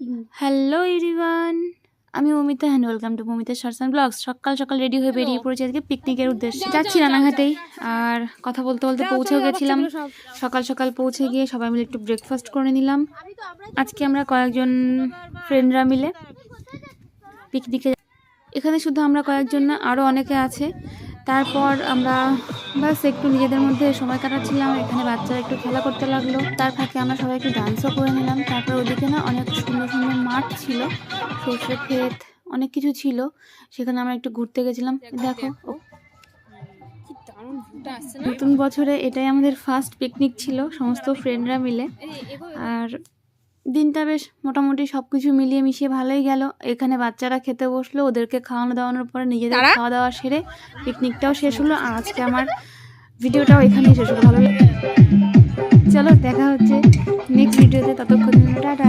Hello everyone আমি Amita and welcome to Mamita and blogs সকাল সকাল রেডি হয়ে বেরিয়ে পড়েছি আজকে পিকনিকের উদ্দেশ্যে। যাচ্ছি রানাঘাটেই আর কথা বলতে বলতে পৌঁছেও গেছিলাম। সকাল সকাল পৌঁছে গিয়ে সবাই মিলে একটু ব্রেকফাস্ট করে নিলাম। আজকে আমরা কয়েকজন ফ্রেন্ডরা মিলে পিকনিকে এখানে শুধু আমরা কয়েকজন না আরও অনেকে আছে। তারপর আমরা বাস একটু নিজেদের মধ্যে সময় কাটাচ্ছিলাম এখানে বাচ্চারা একটু খেলা করতে লাগল। তার ফাঁকে আমরা সবাই একটু ডান্সও করে নিলাম। তারপর ওদিকে না অনেক সুন্দর সুন্দর মাঠ ছিল সর্ষে ক্ষেত অনেক কিছু ছিল। সেখানে আমরা একটু ঘুরতে গেছিলাম। দেখো নতুন বছরে এটাই আমাদের ফার্স্ট পিকনিক ছিল সমস্ত ফ্রেন্ডরা মিলে। আর দিনটা বেশ মোটামুটি সব কিছু মিলিয়ে মিশিয়ে ভালোই গেল। এখানে বাচ্চারা খেতে বসল ওদেরকে খাওয়ানো দাওয়ানোর পরে নিজেদের খাওয়া দাওয়া সেরে পিকনিকটাও শেষ হলো। আর আজকে আমার ভিডিওটাও এখানেই শেষ হলো। ভালো চলো দেখা হচ্ছে নেক্সট ভিডিওতে। ততক্ষণ টাটা।